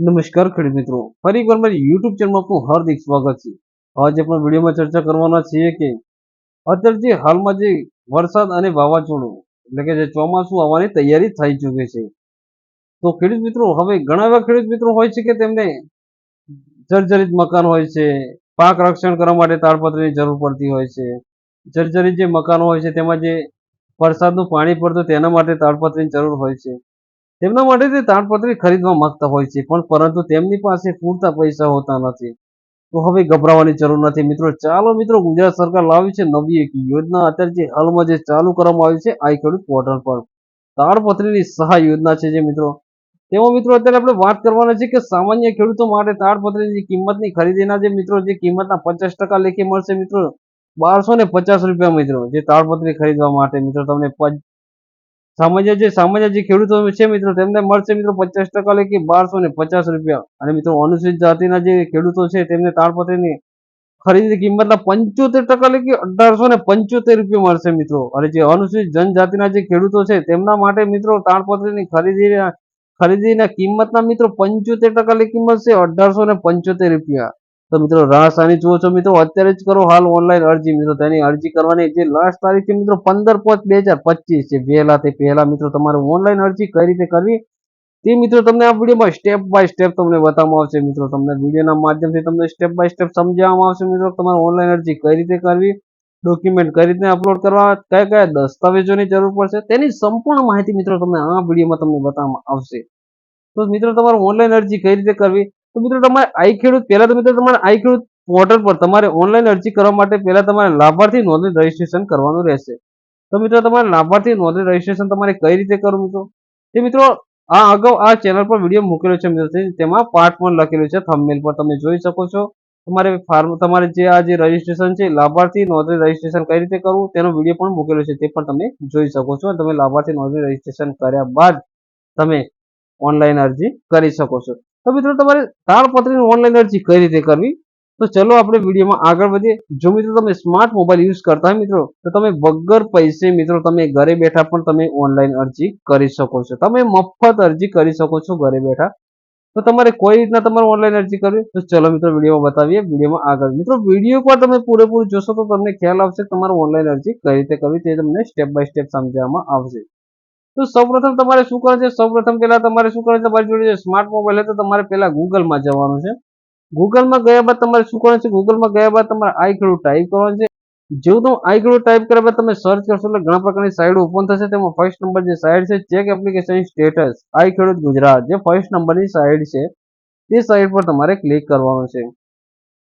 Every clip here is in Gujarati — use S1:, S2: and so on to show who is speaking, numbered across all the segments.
S1: નમસ્કાર ખેડૂત મિત્રો. ફરી એકવાર મારી યુટ્યુબ ચેનલમાં આપનું હાર્દિક સ્વાગત છે. આજે આપણે વિડીયોમાં ચર્ચા કરવાના છીએ કે અત્યારે જે હાલમાં જે વરસાદ અને વાવાઝોડું, એટલે કે જે ચોમાસું આવવાની તૈયારી થઈ ચૂકી છે. તો ખેડૂત મિત્રો, હવે ઘણા એવા ખેડૂત મિત્રો હોય છે કે તેમને જર્જરિત મકાન હોય છે, પાક રક્ષણ કરવા માટે તાડપત્રીની જરૂર પડતી હોય છે. જર્જરિત જે મકાનો હોય છે, તેમાં જે વરસાદનું પાણી પડતું તેના માટે તાડપત્રીની જરૂર હોય છે. તેમના માટે તે તાડપત્રી ખરીદવા માંગતા હોય છે, પણ પરંતુ તેમની પાસે પૂરતા પૈસા હોતા નથી. તો હવે ગભરાવાની જરૂર નથી. મિત્રો, ચાલો મિત્રો, ગુજરાત સરકાર લાવી છે નવી એક યોજના. અત્યારે જે હાલમાં જે ચાલુ કરવામાં આવી છે આઈ ખેડૂત પોર્ટલ પર. તાડપત્રીની સહાય યોજના છે જે મિત્રો. તેમાં મિત્રો, અત્યારે આપણે વાત કરવાના છે કે સામાન્ય ખેડૂતો માટે તાડપત્રીની કિંમતની ખરીદીના જે મિત્રો, જે કિંમતના પચાસ ટકા લેખે મળશે મિત્રો. બારસો ને પચાસ રૂપિયા મિત્રો, જે તાડપત્રી ખરીદવા માટે. મિત્રો, તમને સામાન્ય જે સામાન્ય જે ખેડૂતો છે મિત્રો, તેમને મળશે મિત્રો પચાસ ટકા લેખી બારસો ને પચાસ રૂપિયા. અને મિત્રો અનુસૂચિત જાતિના જે ખેડૂતો છે, તેમને તાળપત્રની ખરીદી કિંમતના પંચોતેર ટકા લેખી અઢારસો ને પંચોતેર રૂપિયા મળશે મિત્રો. અને જે અનુસૂચિત જનજાતિના જે ખેડૂતો છે, તેમના માટે મિત્રો તાળપત્રની ખરીદી ખરીદીના કિંમતના મિત્રો પંચોતેર ટકા લેખે મળશે અઢારસો ને પંચોતેર રૂપિયા. તો મિત્રો રાહસાની જુઓ છો મિત્રો, અત્યારે જ કરો હાલ ઓનલાઈન અરજી મિત્રો. તેની અરજી કરવાની જે લાસ્ટ તારીખ છે મિત્રો, પંદર પાંચ બે હજાર પચીસ છે. વહેલા તે પહેલા મિત્રો તમારે ઓનલાઈન અરજી કઈ રીતે કરવી તે મિત્રો તમને આ વિડીયોમાં સ્ટેપ બાય સ્ટેપ તમને બતાવવામાં આવશે મિત્રો. તમને વિડીયોના માધ્યમથી તમને સ્ટેપ બાય સ્ટેપ સમજાવવામાં આવશે મિત્રો તમારે ઓનલાઈન અરજી કઈ રીતે કરવી ડોક્યુમેન્ટ કઈ રીતે અપલોડ કરવા, કયા કયા દસ્તાવેજોની જરૂર પડશે તેની સંપૂર્ણ માહિતી મિત્રો તમને આ વિડીયોમાં તમને બતાવવામાં આવશે. તો મિત્રો તમારે ઓનલાઈન અરજી કઈ રીતે કરવી તો મિત્રો તમારે આઈ ખેડૂત, પહેલા તો મિત્રો તમારે આઈ ખેડૂત પોર્ટલ પર તમારે ઓનલાઈન અરજી કરવા માટે પહેલા તમારે લાભાર્થી નોંધણી રજીસ્ટ્રેશન કરવાનું રહેશે. તો મિત્રો તમારે લાભાર્થી નોંધણી રજીસ્ટ્રેશન તમારે કઈ રીતે કરવું મિત્રો? તે મિત્રો, આ અગાઉ આ ચેનલ પર વીડિયો મૂકેલો છે મિત્રો તેમાં પાર્ટ પણ લખેલું છે થંબનેલ પર તમે જોઈ શકો છો. તમારે ફાર્મ તમારે જે આ જે રજીસ્ટ્રેશન છે, લાભાર્થી નોંધણી રજીસ્ટ્રેશન કઈ રીતે કરવું, તેનો વીડિયો પણ મૂકેલો છે, તે પણ તમે જોઈ શકો છો તમે લાભાર્થી નોંધણી રજીસ્ટ્રેશન કર્યા બાદ તમે ઓનલાઈન અરજી કરી શકો છો. તો મિત્રો તમારે તાળપત્રીની ઓનલાઈન અરજી કઈ રીતે કરવી? તો ચલો આપણે વિડીયોમાં આગળ વધીએ. જો મિત્રો તમે સ્માર્ટ મોબાઈલ યુઝ કરતા હોય મિત્રો, તો તમે વગર પૈસે મિત્રો તમે ઘરે બેઠા પણ તમે ઓનલાઈન અરજી કરી શકો છો. તમે મફત અરજી કરી શકો છો ઘરે બેઠા. તો તમારે કોઈ રીતના તમારે ઓનલાઈન અરજી કરવી? તો ચલો મિત્રો વિડીયોમાં બતાવીએ. વિડીયોમાં આગળ મિત્રો વીડિયો પર તમે પૂરેપૂરું જોશો તો તમને ખ્યાલ આવશે તમારે ઓનલાઈન અરજી કઈ રીતે કરવી તે તમને સ્ટેપ બાય સ્ટેપ સમજાવવામાં આવશે. તો સૌપ્રથમ તમારે શું કરે છે? સૌપ્રથમ પહેલા તમારે શું કરે છે? તમારી જોડે જે સ્માર્ટ મોબાઈલ હોય તો તમારે પહેલા ગૂગલમાં જવાનું છે. ગૂગલમાં ગયા બાદ તમારે શું કરવાનું છે? ગૂગલમાં ગયા બાદ તમારે આઈ ખેડૂત ટાઈપ કરવાનું છે. જેવું તમે આઈ ખેડૂત ટાઈપ કર્યા બાદ તમે સર્ચ કરશો એટલે ઘણા પ્રકારની સાઇડ ઓપન થશે. તેમાં ફર્સ્ટ નંબર જે સાઇડ છે check application status I Khedut Gujarat, જે ફર્સ્ટ નંબરની સાઇડ છે, તે સાઇડ પર તમારે ક્લિક કરવાનું છે.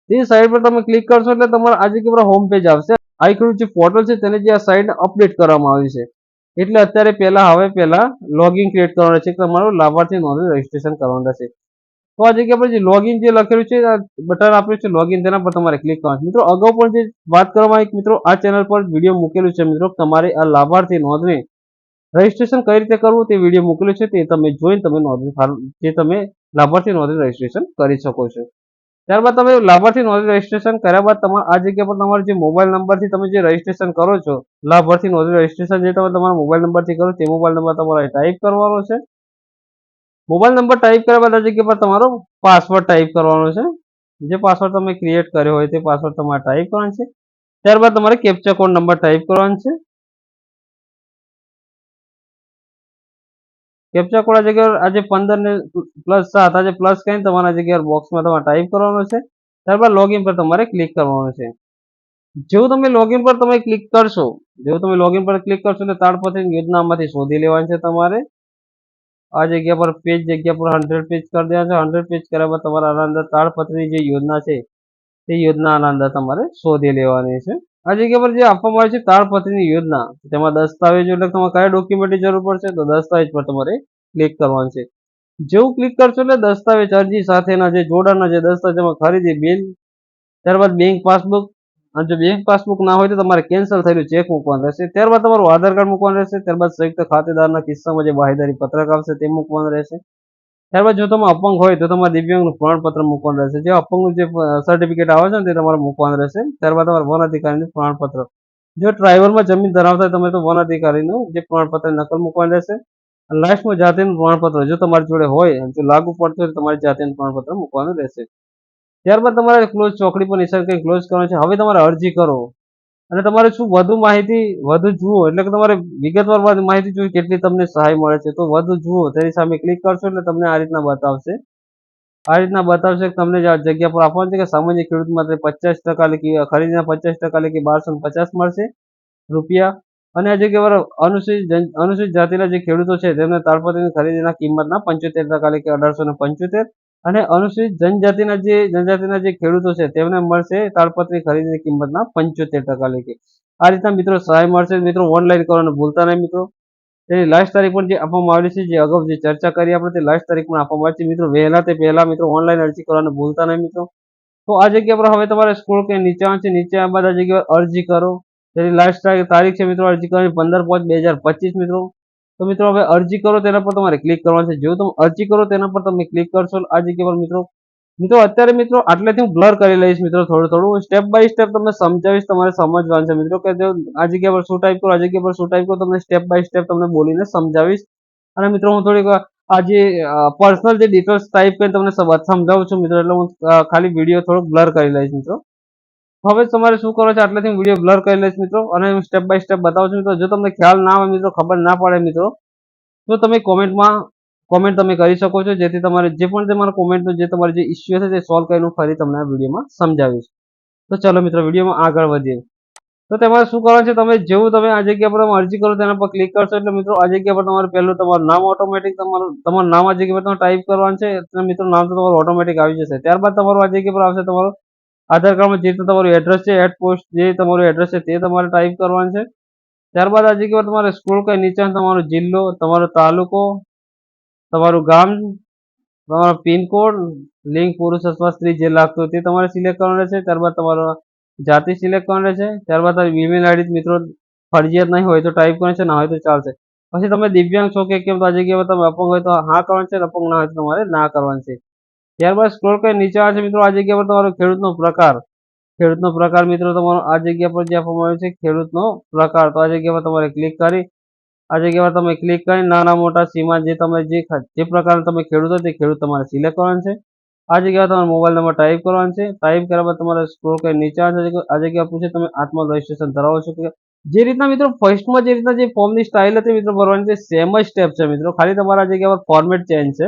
S1: તે સાઇડ પર તમે ક્લિક કરશો એટલે તમારે આજે કે પર હોમ પેજ આવશે. આઈ ખેડૂત જે પોર્ટલ છે, તેને જે આ સાઇડ અપડેટ કરવામાં આવી છે. એટલે અત્યારે પહેલા, હવે પહેલા લોગિન ક્રિએટ કરવાનું છે તમારું લાભાર્થી નોંધણી રજીસ્ટ્રેશન કરવાનું રહેશે. તો આ જગ્યા પર જે લોગિન જે લખેલું છે બટન આપ્યું છે લોગિન તેના પર તમારે ક્લિક કરવાનું મિત્રો, અગાઉ પણ જે વાત કરવામાં એક મિત્રો, આ ચેનલ પર વીડિયો મૂકેલું છે, મિત્રો, તમારે આ લાભાર્થી નોંધણી રજીસ્ટ્રેશન કઈ રીતે કરવું તે વીડિયો મૂકેલું છે તે તમે જોઈને તમે નોંધણી જે તમે લાભાર્થી નોંધણી રજીસ્ટ્રેશન કરી શકો છો. ત્યારબાદ તમે લાભાર્થી નોંધણી રજીસ્ટ્રેશન કર્યા બાદ તમારે આ જગ્યા પર તમારો જે મોબાઈલ નંબરથી તમે જે રજીસ્ટ્રેશન કરો છો લાભાર્થી નોંધણી રજીસ્ટ્રેશન જે તમે તમારા મોબાઈલ નંબરથી કરો તે મોબાઈલ નંબર તમારે ટાઈપ કરવાનો છે. મોબાઈલ નંબર ટાઈપ કર્યા બાદ આ જગ્યા પર તમારો પાસવર્ડ ટાઈપ કરવાનો છે. જે પાસવર્ડ તમે ક્રિએટ કર્યો હોય તે પાસવર્ડ તમારે ટાઈપ કરવાનો છે. ત્યારબાદ તમારે કેપ્ચા કોડ નંબર ટાઈપ કરવાનો છે. કેપ્ચા કોડ આ જગ્યાએ આજે પંદર ને પ્લસ સાત, આજે પ્લસ કરીને તમારા જગ્યાએ બોક્સમાં તમારે ટાઈપ કરવાનો છે. ત્યારબાદ લોગિન પર તમારે ક્લિક કરવાનું છે. જેવું તમે લોગિન પર તમે ક્લિક કરશો, જેવું તમે લોગિન પર ક્લિક કરશો એટલે તાડપત્રી યોજનામાંથી શોધી લેવાની છે તમારે. આ જગ્યા પર પેજ જગ્યા પર હંડ્રેડ પેજ કરી દેવા છે. હંડ્રેડ પેજ કર્યા બાદ તમારા આના અંદર તાડપત્રી જે યોજના છે, તે યોજના આના અંદર તમારે શોધી લેવાની છે. આ જગ્યા પર જે આપવામાં આવે છે તાળપત્રીની યોજના. તેમાં દસ્તાવેજો એટલે તમારે કયા ડોક્યુમેન્ટની જરૂર પડશે, તો દસ્તાવેજ પર તમારે ક્લિક કરવાનું છે. જેવું ક્લિક કરશો એટલે દસ્તાવેજ અરજી સાથેના જે જોડાણના જે દસ્તાવેજમાં ખરીદી બિલ ત્યારબાદ બેંક પાસબુક અને જો બેંક પાસબુક ના હોય તો તમારે કેન્સલ થયેલું ચેક મૂકવાનું રહેશે. ત્યારબાદ તમારું આધાર કાર્ડ મૂકવાનું રહેશે, ત્યારબાદ સંયુક્ત ખાતેદારના કિસ્સામાં જે બાહેદારી પત્રક આવશે તે મૂકવાનું રહેશે. ત્યારબાદ જો તમે અપંગ હોય તો તમારે દિવ્યાંગનું પ્રમાણપત્ર મૂકવાનું રહેશે. જે અપંગનું જે સર્ટિફિકેટ આવે છે ને તે તમારે મૂકવાનું રહેશે. ત્યારબાદ તમારે વન અધિકારીનું પ્રમાણપત્ર. જો ડ્રાઈવરમાં જમીન ધરાવતા હોય તમે તો વન અધિકારીનું જે પ્રમાણપત્ર નકલ મૂકવાનું રહેશે. લાસ્ટમાં જાતિનું પ્રમાણપત્ર. જો તમારી જોડે હોય જો લાગુ પડતું હોય તો તમારે જાતિનું પ્રમાણપત્ર મૂકવાનું રહેશે. ત્યારબાદ તમારે ક્લોઝ ચોકડી પર નિશાન કરી ક્લોઝ કરવાનું છે. હવે તમારે અરજી કરો. અને તમારે શું વધુ માહિતી, વધુ જુઓ, એટલે કે તમારે વિગતવાર માહિતી જોઈએ કેટલી તમને સહાય મળે છે, તો વધુ જુઓ, તેની સામે ક્લિક કરશો એટલે તમને આ રીતના બતાવશે. આ રીતના બતાવશે કે તમને જગ્યા પર આપવાનું છે કે સામાન્ય ખેડૂત માટે પચાસ ટકા લેખી, ખરીદીના પચાસ ટકા લેખી બારસો પચાસ મળશે રૂપિયા. અને આ જગ્યા પર અનુસૂચિત અનુસૂચિત જાતિના જે ખેડૂતો છે, તેમને તાડપત્રીની ખરીદીના કિંમતના પંચોતેર ટકા લેખી અઢારસો ને પંચોતેર અને અનુસૂચિત જનજાતિના જે જનજાતિના જે ખેડૂતો છે, તેમને મળશે તાડપત્રી ખરીદીની કિંમતના પંચોતેર ટકા લેખે. આ રીતના મિત્રો સહાય મળશે. મિત્રો ઓનલાઈન કરવાનું ભૂલતા નહીં મિત્રો. તેની લાસ્ટ તારીખ પણ જે આપવામાં આવેલી છે, જે અગાઉ જે ચર્ચા કરી આપણે, તે લાસ્ટ તારીખ પણ આપવામાં આવી છે. મિત્રો વહેલા તે પહેલા મિત્રો ઓનલાઈન અરજી કરવાનું ભૂલતા નહીં મિત્રો. તો આ જગ્યા પર હવે તમારે સ્કૂલ કે નીચે છે. નીચે બાદ આ જગ્યા પર અરજી કરો. તેની લાસ્ટ તારીખ છે મિત્રો અરજી કરવાની પંદર પાંચ બે મિત્રો. તો મિત્રો હવે અરજી કરો, તેના પર તમારે ક્લિક કરવાનું છે. જો તમે અરજી કરો, તેના પર તમે ક્લિક કરશો, આ જગ્યા પર મિત્રો મિત્રો અત્યારે મિત્રો આટલેથી હું બ્લર કરી લઈશ મિત્રો થોડું થોડું. સ્ટેપ બાય સ્ટેપ તમને સમજાવીશ, તમારે સમજવાનું છે મિત્રો કે આ જગ્યા પર શું ટાઈપ કરો, આ જગ્યા પર શું ટાઈપ કરો, તમને સ્ટેપ બાય સ્ટેપ તમને બોલીને સમજાવીશ. અને મિત્રો હું થોડીક આ જે પર્સનલ જે ડિટેલ્સ ટાઈપ કરીને તમને સમ- સમજાવું છું મિત્રો, એટલે હું ખાલી વીડિયો થોડોક બ્લર કરી લઈશ મિત્રો. હવે તમારે શું કરો છો? આટલેથી વીડિયો બ્લર કરી લઈશ મિત્રો. અને હું સ્ટેપ બાય સ્ટેપ બતાવું છું મિત્રો. જો તમને ખ્યાલ ના આવે મિત્રો, ખબર ના પડે મિત્રો, તો તમે કોમેન્ટમાં કોમેન્ટ તમે કરી શકો છો. જેથી તમારે જે પણ તમારા કોમેન્ટનો જે તમારે જે ઇસ્યુ છે તે સોલ્વ કરીને ફરી તમને આ વિડીયોમાં સમજાવીશ. તો ચાલો મિત્રો વિડીયોમાં આગળ વધીએ. તો તમારે શું કરવાનું છે? તમે જેવું તમે આ જગ્યા પર તમે અરજી કરો તેના પર ક્લિક કરશો એટલે મિત્રો, આ જગ્યા પર તમારે પહેલું તમારું નામ ઓટોમેટિક તમારું તમારું નામ આ જગ્યા પર તમે ટાઈપ કરવાનું છે. એટલે મિત્રો, નામ તો તમારું ઓટોમેટિક આવી જશે. ત્યારબાદ તમારું આ જગ્યા પર આવશે તમારું આધાર કાર્ડમાં જે તમારું એડ્રેસ છે એડ પોસ્ટ જે તમારું એડ્રેસ છે, તે તમારે ટાઈપ કરવાનું છે. ત્યારબાદ આ જગ્યા તમારે સ્ક્રોલ કરી નીચે તમારો જિલ્લો, તમારો તાલુકો, તમારું ગામ, તમારો પિનકોડ લિંક પુરુષ અથવા સ્ત્રી જે લાગતું તે તમારે સિલેક્ટ કરવાનું રહેશે. ત્યારબાદ તમારો જાતિ સિલેક્ટ કરવાનું રહેશે. ત્યારબાદ તમારી ઈમેલ આઈડી મિત્રો ફરજિયાત નહીં હોય તો ટાઈપ કરવાનું છે, ના હોય તો ચાલશે. પછી તમે દિવ્યાંગ છો કે કેમ તો આ જગ્યાએ તમે અપંગ હોય તો હા કરવાનું છે, અપંગ ના હોય તો તમારે ના કરવાનું છે. ત્યારબાદ સ્ક્રોલ કરી નીચે આવે છે મિત્રો, આ જગ્યા પર તમારો ખેડૂતનો પ્રકાર. ખેડૂતનો પ્રકાર મિત્રો, તમારો આ જગ્યા પર જે આપવામાં આવ્યો છે, ખેડૂતનો પ્રકાર. તો આ જગ્યા પર તમારે ક્લિક કરી, આ જગ્યા પર તમે ક્લિક કરી, નાના મોટા સીમા જે તમે જે જે પ્રકારનો તમે ખેડૂત તે ખેડૂત તમારે સિલેક્ટ કરવાનું છે. આ જગ્યા પર તમારે મોબાઈલ નંબર ટાઈપ કરવાનો છે. ટાઈપ કર્યા બાદ તમારે સ્ક્રોલ કરી નીચે આવે છે. આ જગ્યા પૂછે તમે આત્મા રજિસ્ટ્રેશન ધરાવો છો કે જે રીતના મિત્રો ફર્સ્ટમાં જે રીતના જે ફોર્મની સ્ટાઇલ હતી મિત્રો, ભરવાની છે સેમ જ સ્ટેપ છે મિત્રો. ખાલી તમારા જગ્યા પર ફોર્મેટ ચેન્જ છે.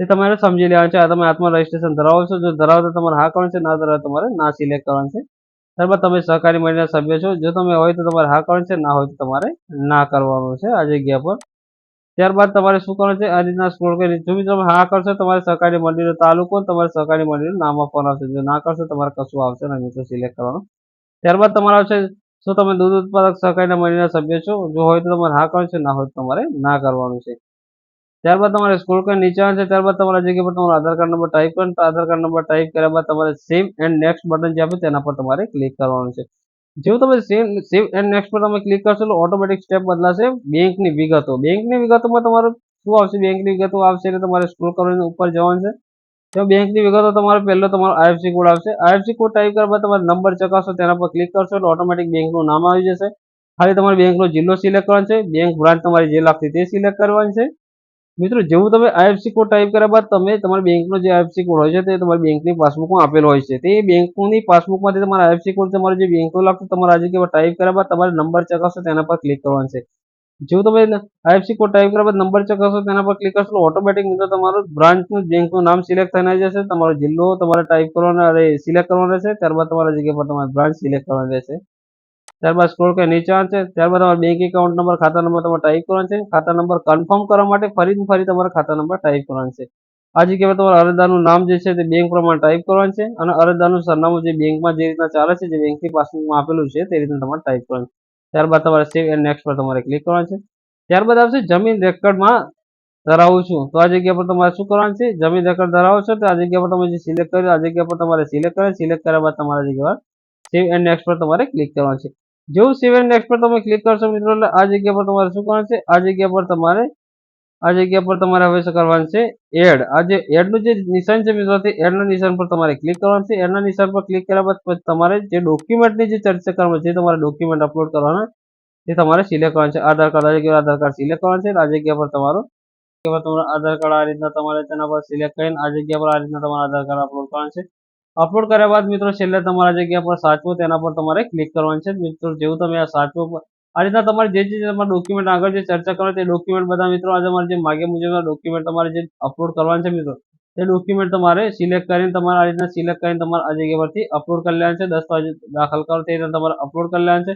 S1: તે તમારે સમજી લેવાનું છે. આ તમે આત્મા રજિસ્ટ્રેશન ધરાવો છો. જો ધરાવતા તમારે હા કરવાનું છે. ના ધરાવતા તમારે ના સિલેક્ટ કરવાનું છે. ત્યારબાદ તમે સહકારી મંડળના સભ્ય છો. જો તમે હોય તો તમારે હા કરવાનું છે. ના હોય તો તમારે ના કરવાનું છે આ જગ્યા પર. ત્યારબાદ તમારે શું કરવાનું છે? આ રીતના સ્ક્રોલ કરી જો મિત્રો તમે હા કરશો તમારે સહકારી મંડળીનો તાલુકો તમારે સહકારી મંડળીનું નામ આપવાનું આવશે. જો ના કરશો તમારે કશું આવશે નહીં મિત્રો સિલેક્ટ કરવાનું. ત્યારબાદ તમારે આવશે શું તમે દૂધ ઉત્પાદક સહકારીના મંડળીના સભ્ય છો? જો હોય તો તમારે હા કરવાનું છે. ના હોય તો તમારે ના કરવાનું છે. ત્યારબાદ તમારે સ્ક્રોલ કરી નીચે આવે છે. ત્યારબાદ તમારા જગ્યા પર તમારો આધાર કાર્ડ નંબર ટાઈપ કરો આધાર કાર્ડ નંબર ટાઈપ કર્યા બાદ તમારે સેમ એન્ડ નેક્સ્ટ બટન જે આપે તેના પર તમારે ક્લિક કરવાનું છે. જેવું તમે સેમ સેવ એન્ડ નેક્સ્ટ પર તમે ક્લિક કરશો એટલે ઓટોમેટિક સ્ટેપ બદલાશે બેંકની વિગતો. બેંકની વિગતોમાં તમારું શું આવશે? બેંકની વિગતો આવશે એટલે તમારે સ્ક્રોલ કરીને ઉપર જવાનું છે. તો બેંકની વિગતો તમારે પહેલો તમારો આઈએફસી કોડ આવશે. આઈએફસી કોડ ટાઈપ કર્યા બાદ તમારે નંબર ચકાસો તેના પર ક્લિક કરશો એટલે ઓટોમેટિક બેંકનું નામ આવી જશે. ખાલી તમારે બેંકનો જિલ્લો સિલેક્ટ કરવાનો છે. બેંક બ્રાન્ચ તમારી જે લાગતી તે સિલેક્ટ કરવાની છે. મિત્રો, જેવું તમે આઈએફસી કોડ ટાઈપ કર્યા બાદ તમે તમારી બેંકનો જે આઈએફસી કોડ હોય છે તે તમારી બેંકની પાસબુકમાં આપેલો હોય છે. તે બેંકની પાસબુકમાંથી તમારા આઈએફસી કોડ તમારે જે બેંકનો લાગતો તમારા આ જગ્યા પર ટાઈપ કર્યા બાદ તમારે નંબર ચકાસો તેના પર ક્લિક કરવાનું છે. જેવું તમે આઈએફસી કોડ ટાઈપ કર્યા બાદ નંબર ચકાસો તેના પર ક્લિક કરશો ઓટોમેટિક મિત્રો તમારું બ્રાન્ચનું બેંકનું નામ સિલેક્ટ થઈને જશે. તમારો જિલ્લો તમારે ટાઈપ કરવાનો સિલેક્ટ કરવાનો રહેશે. ત્યારબાદ તમારા જગ્યા પર તમારે બ્રાન્ચ સિલેક્ટ કરવાની રહેશે. ત્યારબાદ સ્ક્રોલ કરી નીચે આવે છે. ત્યારબાદ તમારે બેંક એકાઉન્ટ નંબર ખાતા નંબર તમારે ટાઈપ કરવાનો છે. ખાતા નંબર કન્ફર્મ કરવા માટે ફરીથી ફરી તમારે ખાતા નંબર ટાઈપ કરવાનો છે. આ જગ્યાએ તમારા અરજદારનું નામ જે છે તે બેંક પ્રમાણે ટાઈપ કરવાનું છે અને અરજદારનું સરનામું જે બેંકમાં જે રીતના ચાલે છે, જે બેંકની પાસબુકમાં આપેલું છે તે રીતના તમારે ટાઈપ કરવાનું છે. ત્યારબાદ તમારે સેવ એન્ડ નેક્સ્ટ પર તમારે ક્લિક કરવાનું છે. ત્યારબાદ આવશે જમીન રેકર્ડમાં ધરાવું છું. તો આ જગ્યા પર તમારે શું કરવાનું છે? જમીન રેકર્ડ ધરાવો છો તો આ જગ્યા પર તમે જે સિલેક્ટ કર્યું, આ જગ્યા પર તમારે સિલેક્ટ કરે સિલેક્ટ કર્યા બાદ તમારા જગ્યા પર સેવ એન્ડ નેક્સ્ટ પર તમારે ક્લિક કરવાનું છે. જેવું સેવ એન્ડ નેક્સ્ટ પર તમે ક્લિક કરશો મિત્રો, એટલે આ જગ્યા પર તમારે શું કરવાનું છે? આ જગ્યા પર તમારે, આ જગ્યા પર તમારે હવે શું કરવાનું છે? એડ. આ જે એડનું જે નિશાન છે મિત્રો, તે એડના નિશાન પર તમારે ક્લિક કરવાનું છે. એડના નિશાન પર ક્લિક કર્યા બાદ તમારે જે ડોક્યુમેન્ટની જે ચર્ચા કરવાની છે તમારે ડોક્યુમેન્ટ અપલોડ કરવાના તે તમારે સિલેક્ટ કરવાનું છે. આધાર કાર્ડ, આ જગ્યાએ આધાર કાર્ડ સિલેક્ટ કરવાનું છે. આ જગ્યા પર તમારો તમારું આધાર કાર્ડ આ રીતના તમારે તેના પર સિલેક્ટ કરીને, આ જગ્યા પર આ રીતના તમારું આધાર કાર્ડ અપલોડ કરવાનું છે. અપલોડ કર્યા બાદ મિત્રો છેલ્લે તમારા જગ્યા પર સાચવો, તેના પર તમારે ક્લિક કરવાનું છે. મિત્રો, જેવું તમે આ સાચવો આ રીતના તમારે જે જે તમારા ડોક્યુમેન્ટ આગળ જે ચર્ચા કરો તે ડોક્યુમેન્ટ બધા મિત્રો આજે તમારે જે માગે મુજબના ડોક્યુમેન્ટ તમારે જે અપલોડ કરવાનું છે મિત્રો, તે ડોક્યુમેન્ટ તમારે સિલેક્ટ કરીને તમારે આ રીતના સિલેક્ટ કરીને તમારે આ જગ્યા પરથી અપલોડ કરી લેવાનું છે. દસ્તાવેજ દાખલ કરો, તે રીતે તમારે અપલોડ કરી લેવાનું છે.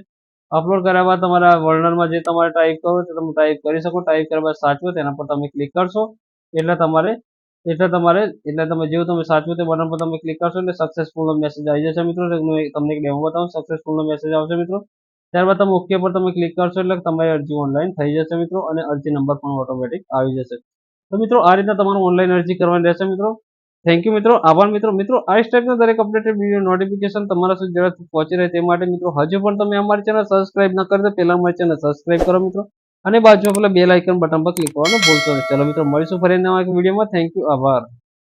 S1: અપલોડ કર્યા બાદ તમારા વર્ણનમાં જે તમારે ટાઈપ કરવો તે તમે ટાઈપ કરી શકો. ટાઈપ કર્યા બાદ સાચવો, તેના પર તમે ક્લિક કરશો. એટલે તમારે એટલે તમારે, એટલે તમે જેવું તમે સાચવું તે બટન પર તમે ક્લિક કરશો એટલે સક્સેસફુલ મેસેજ આવી જશે મિત્રો. તમને એક ડેમો બતાવું. સક્સેસફુલ મેસેજ આવશે મિત્રો. ત્યારબાદ તમે ઓકે પર તમે ક્લિક કરશો એટલે તમારી અરજી ઓનલાઈન થઈ જશે મિત્રો અને અરજી નંબર પણ ઓટોમેટિક આવી જશે. તો મિત્રો, આ રીતના તમારું ઓનલાઈન અરજી કરવાની રહેશે મિત્રો. થેન્ક યુ મિત્રો. આભાર મિત્રો. મિત્રો, આ સ્ટેપના દરેક અપડેટેડ વીડિયો નોટિફિકેશન તમારા સુધી ઝડપથી પહોંચી રહે તે માટે મિત્રો, હજુ પણ તમે અમારી ચેનલ સબસ્ક્રાઇબ ન કરી તો પહેલા અમારી ચેનલ સબસ્ક્રાઇબ કરો મિત્રો. અને બાજુમાં પેલા બેલ આઇકન બટન પર ક્લિક કરવાનું ભૂલશો નહીં. ચલો મિત્રો, મળીશું ફરી નવા એક વિડીયોમાં થેન્ક યુ આભાર.